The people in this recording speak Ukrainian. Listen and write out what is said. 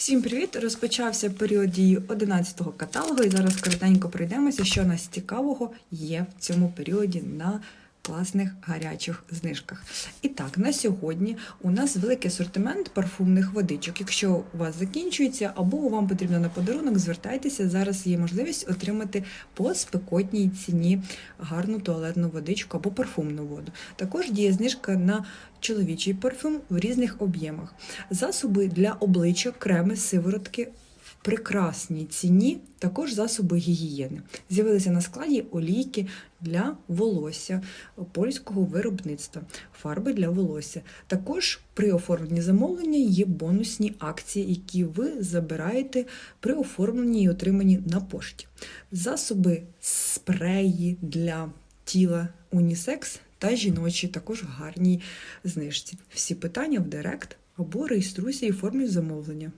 Всім привіт! Розпочався період дії 11-го каталогу, і зараз коротенько пройдемося, що нас цікавого є в цьому періоді на класних гарячих знижках. І так, на сьогодні у нас великий асортимент парфумних водичок. Якщо у вас закінчується або вам потрібно на подарунок, звертайтеся. Зараз є можливість отримати по спекотній ціні гарну туалетну водичку або парфумну воду. Також діє знижка на чоловічий парфюм в різних об'ємах. Засоби для обличчя, креми, сиворотки прекрасній ціні, також засоби гігієни. З'явилися на складі олійки для волосся польського виробництва, фарби для волосся. Також при оформленні замовлення є бонусні акції, які ви забираєте при оформленні і отриманні на пошті. Засоби спреї для тіла унісекс та жіночі також в гарній знижці. Всі питання в директ або реєструйся і оформлюй замовлення.